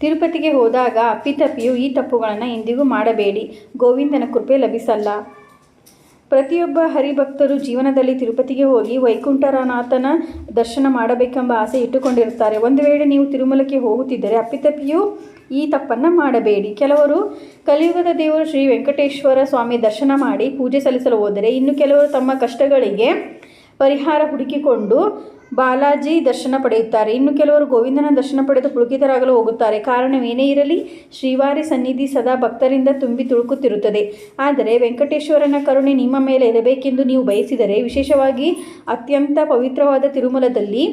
ತಿರುಪತಿಗೆ ಹೋದಾಗ ಅಪ್ಪಿತಪ್ಪಿಯು ಈ ತಪ್ಪುಗಳನ್ನು ಎಂದಿಗೂ ಮಾಡಬೇಡಿ. ಗೋವಿಂದನ ಕೃಪೆ ಲಭಿಸಲ್ಲ. ಪ್ರತಿಯೊಬ್ಬ ಹರಿಭಕ್ತರು ಜೀವನದಲ್ಲಿ ತಿರುಪತಿಗೆ ಹೋಗಿ ವೈಕುಂಠರನಾಥನ ದರ್ಶನ ಮಾಡಬೇಕೆಂಬ ಆಸೆ ಇಟ್ಟುಕೊಂಡಿರುತ್ತಾರೆ. ಒಂದು ವೇಳೆ ನೀವು ತಿರುಮಲಕ್ಕೆ ಹೋಗುತ್ತಿದ್ದರೆ ಅಪ್ಪಿತಪ್ಪಿಯೂ ಈ ತಪ್ಪನ್ನು ಮಾಡಬೇಡಿ. ಕೆಲವರು ಕಲಿಯುಗದ ದೇವರು ಶ್ರೀ ವೆಂಕಟೇಶ್ವರ ಸ್ವಾಮಿ ದರ್ಶನ ಮಾಡಿ ಪೂಜೆ ಸಲ್ಲಿಸಲು ಹೋದರೆ ಇನ್ನು ಕೆಲವರು ತಮ್ಮ ಕಷ್ಟಗಳಿಗೆ ಪರಿಹಾರ ಹುಡುಕಿಕೊಂಡು ಬಾಲಾಜಿ ದರ್ಶನ ಪಡೆಯುತ್ತಾರೆ. ಇನ್ನು ಕೆಲವರು ಗೋವಿಂದನ ದರ್ಶನ ಪಡೆದು ಪುಳಕಿತರಾಗಲು ಹೋಗುತ್ತಾರೆ. ಕಾರಣವೇನೇ ಇರಲಿ, ಶ್ರೀವಾರಿ ಸನ್ನಿಧಿ ಸದಾ ಭಕ್ತರಿಂದ ತುಂಬಿ ತುಳುಕುತ್ತಿರುತ್ತದೆ. ಆದರೆ ವೆಂಕಟೇಶ್ವರನ ಕರುಣೆ ನಿಮ್ಮ ಮೇಲೆ ಇರಬೇಕೆಂದು ನೀವು ಬಯಸಿದರೆ, ವಿಶೇಷವಾಗಿ ಅತ್ಯಂತ ಪವಿತ್ರವಾದ ತಿರುಮಲದಲ್ಲಿ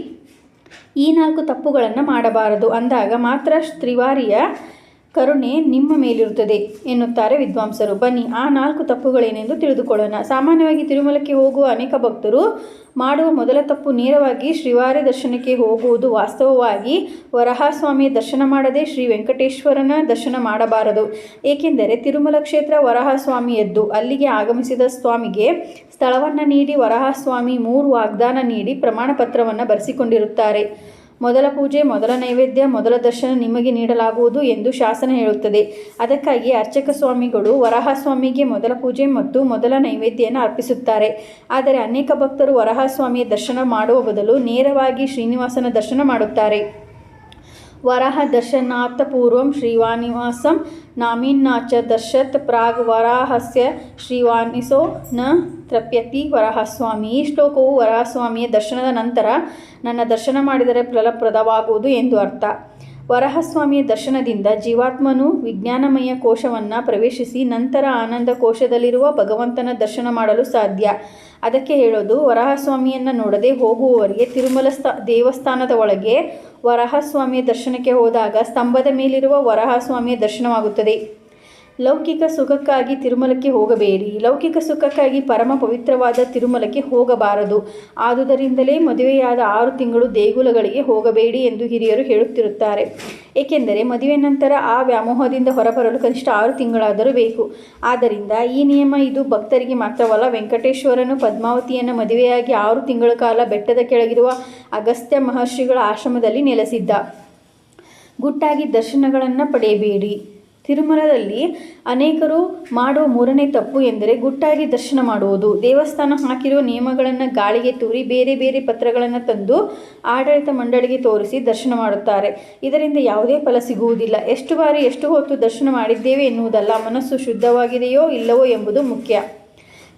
ಈ ನಾಲ್ಕು ತಪ್ಪುಗಳನ್ನು ಮಾಡಬಾರದು. ಅಂದಾಗ ಮಾತ್ರ ತ್ರಿವಾರಿಯ ಕರುಣೆ ನಿಮ್ಮ ಮೇಲಿರುತ್ತದೆ ಎನ್ನುತ್ತಾರೆ ವಿದ್ವಾಂಸರು. ಬನ್ನಿ, ಆ ನಾಲ್ಕು ತಪ್ಪುಗಳೇನೆಂದು ತಿಳಿದುಕೊಳ್ಳೋಣ. ಸಾಮಾನ್ಯವಾಗಿ ತಿರುಮಲಕ್ಕೆ ಹೋಗುವ ಅನೇಕ ಭಕ್ತರು ಮಾಡುವ ಮೊದಲ ತಪ್ಪು ನೇರವಾಗಿ ಶ್ರೀವಾರ ದರ್ಶನಕ್ಕೆ ಹೋಗುವುದು. ವಾಸ್ತವವಾಗಿ ವರಹಸ್ವಾಮಿ ದರ್ಶನ ಮಾಡದೆ ಶ್ರೀ ವೆಂಕಟೇಶ್ವರನ ದರ್ಶನ ಮಾಡಬಾರದು. ಏಕೆಂದರೆ ತಿರುಮಲ ಕ್ಷೇತ್ರ ವರಹಸ್ವಾಮಿಯದ್ದು. ಅಲ್ಲಿಗೆ ಆಗಮಿಸಿದ ಸ್ವಾಮಿಗೆ ಸ್ಥಳವನ್ನು ನೀಡಿ ವರಹಸ್ವಾಮಿ ಮೂರು ವಾಗ್ದಾನ ನೀಡಿ ಪ್ರಮಾಣ ಪತ್ರವನ್ನು ಬರೆಸಿಕೊಂಡಿರುತ್ತಾರೆ. ಮೊದಲ ಪೂಜೆ, ಮೊದಲ ನೈವೇದ್ಯ, ಮೊದಲ ದರ್ಶನ ನಿಮಗೆ ನೀಡಲಾಗುವುದು ಎಂದು ಶಾಸನ ಹೇಳುತ್ತದೆ. ಅದಕ್ಕಾಗಿ ಅರ್ಚಕ ಸ್ವಾಮಿಗಳು ವರಹಸ್ವಾಮಿಗೆ ಮೊದಲ ಪೂಜೆ ಮತ್ತು ಮೊದಲ ನೈವೇದ್ಯನ ಅರ್ಪಿಸುತ್ತಾರೆ. ಆದರೆ ಅನೇಕ ಭಕ್ತರು ವರಹಸ್ವಾಮಿಯ ದರ್ಶನ ಮಾಡುವ ಬದಲು ನೇರವಾಗಿ ಶ್ರೀನಿವಾಸನ ದರ್ಶನ ಮಾಡುತ್ತಾರೆ. ವರಾಹ ದರ್ಶನಾಥ ಪೂರ್ವಂ ಶ್ರೀವಾನಿವಾಸಂ ನಾಮಿನ್ನಾಚ ದರ್ಶತ್ ಪ್ರಾಗ್ ವರಾಹಸ್ಯ ಶ್ರೀವಾನಿಸೋ ನ ತೃಪ್ಯತಿ ವರಹಸ್ವಾಮಿ. ಈ ಶ್ಲೋಕವು ವರಹಸ್ವಾಮಿಯ ದರ್ಶನದ ನಂತರ ನನ್ನ ದರ್ಶನ ಮಾಡಿದರೆ ಫಲಪ್ರದವಾಗುವುದು ಎಂದು ಅರ್ಥ. ವರಹಸ್ವಾಮಿಯ ದರ್ಶನದಿಂದ ಜೀವಾತ್ಮನು ವಿಜ್ಞಾನಮಯ ಕೋಶವನ್ನು ಪ್ರವೇಶಿಸಿ ನಂತರ ಆನಂದ ಕೋಶದಲ್ಲಿರುವ ಭಗವಂತನ ದರ್ಶನ ಮಾಡಲು ಸಾಧ್ಯ. ಅದಕ್ಕೆ ಹೇಳೋದು, ವರಹಸ್ವಾಮಿಯನ್ನು ನೋಡದೆ ಹೋಗುವವರಿಗೆ ತಿರುಮಲ ಸ್ಥ, ದೇವಸ್ಥಾನದ ಒಳಗೆ ವರಹಸ್ವಾಮಿಯ ದರ್ಶನಕ್ಕೆ ಹೋದಾಗ ಸ್ತಂಭದ ಮೇಲಿರುವ ವರಹಸ್ವಾಮಿಯ ದರ್ಶನವಾಗುತ್ತದೆ. ಲೌಕಿಕ ಸುಖಕ್ಕಾಗಿ ತಿರುಮಲಕ್ಕೆ ಹೋಗಬೇಡಿ. ಲೌಕಿಕ ಸುಖಕ್ಕಾಗಿ ಪರಮ ಪವಿತ್ರವಾದ ತಿರುಮಲಕ್ಕೆ ಹೋಗಬಾರದು. ಆದುದರಿಂದಲೇ ಮದುವೆಯಾದ ಆರು ತಿಂಗಳು ದೇಗುಲಗಳಿಗೆ ಹೋಗಬೇಡಿ ಎಂದು ಹಿರಿಯರು ಹೇಳುತ್ತಿರುತ್ತಾರೆ. ಏಕೆಂದರೆ ಮದುವೆ ನಂತರ ಆ ವ್ಯಾಮೋಹದಿಂದ ಹೊರಬರಲು ಕನಿಷ್ಠ ಆರು ತಿಂಗಳಾದರೂ ಬೇಕು. ಆದ್ದರಿಂದ ಈ ನಿಯಮ ಇದು ಭಕ್ತರಿಗೆ ಮಾತ್ರವಲ್ಲ, ವೆಂಕಟೇಶ್ವರನು ಪದ್ಮಾವತಿಯನ್ನು ಮದುವೆಯಾಗಿ ಆರು ತಿಂಗಳ ಕಾಲ ಬೆಟ್ಟದ ಕೆಳಗಿರುವ ಅಗಸ್ತ್ಯ ಮಹರ್ಷಿಗಳ ಆಶ್ರಮದಲ್ಲಿ ನೆಲೆಸಿದ್ದ. ಗುಟ್ಟಾಗಿ ದರ್ಶನಗಳನ್ನು ಪಡೆಯಬೇಡಿ. ತಿರುಮಲದಲ್ಲಿ ಅನೇಕರು ಮಾಡುವ ಮೂರನೇ ತಪ್ಪು ಎಂದರೆ ಗುಟ್ಟಾಗಿ ದರ್ಶನ ಮಾಡುವುದು. ದೇವಸ್ಥಾನ ಹಾಕಿರುವ ನಿಯಮಗಳನ್ನು ಗಾಳಿಗೆ ತೂರಿ ಬೇರೆ ಬೇರೆ ಪತ್ರಗಳನ್ನು ತಂದು ಆಡಳಿತ ಮಂಡಳಿಗೆ ತೋರಿಸಿ ದರ್ಶನ ಮಾಡುತ್ತಾರೆ. ಇದರಿಂದ ಯಾವುದೇ ಫಲ ಸಿಗುವುದಿಲ್ಲ. ಎಷ್ಟು ಬಾರಿ ಎಷ್ಟು ಹೊತ್ತು ದರ್ಶನ ಮಾಡಿದ್ದೇವೆ ಎನ್ನುವುದಲ್ಲ, ಮನಸ್ಸು ಶುದ್ಧವಾಗಿದೆಯೋ ಇಲ್ಲವೋ ಎಂಬುದು ಮುಖ್ಯ.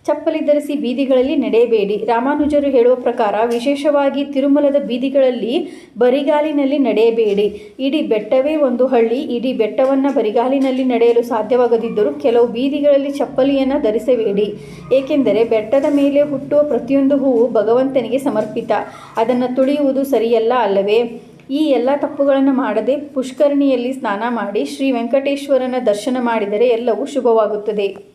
ಚಪ್ಪಲಿ ಧರಿಸಿ ಬೀದಿಗಳಲ್ಲಿ ನಡೆಯಬೇಡಿ. ರಾಮಾನುಜರು ಹೇಳುವ ಪ್ರಕಾರ ವಿಶೇಷವಾಗಿ ತಿರುಮಲದ ಬೀದಿಗಳಲ್ಲಿ ಬರಿಗಾಲಿನಲ್ಲಿ ನಡೆಯಬೇಡಿ. ಇಡೀ ಬೆಟ್ಟವೇ ಒಂದು ಹಳ್ಳಿ. ಇಡೀ ಬೆಟ್ಟವನ್ನು ಬರಿಗಾಲಿನಲ್ಲಿ ನಡೆಯಲು ಸಾಧ್ಯವಾಗದಿದ್ದರೂ ಕೆಲವು ಬೀದಿಗಳಲ್ಲಿ ಚಪ್ಪಲಿಯನ್ನು ಧರಿಸಬೇಡಿ. ಏಕೆಂದರೆ ಬೆಟ್ಟದ ಮೇಲೆ ಹುಟ್ಟುವ ಪ್ರತಿಯೊಂದು ಹೂವು ಭಗವಂತನಿಗೆ ಸಮರ್ಪಿತ. ಅದನ್ನು ತುಳಿಯುವುದು ಸರಿಯಲ್ಲ ಅಲ್ಲವೇ? ಈ ಎಲ್ಲ ತಪ್ಪುಗಳನ್ನು ಮಾಡದೆ ಪುಷ್ಕರಣಿಯಲ್ಲಿ ಸ್ನಾನ ಮಾಡಿ ಶ್ರೀ ವೆಂಕಟೇಶ್ವರನ ದರ್ಶನ ಮಾಡಿದರೆ ಎಲ್ಲವೂ ಶುಭವಾಗುತ್ತದೆ.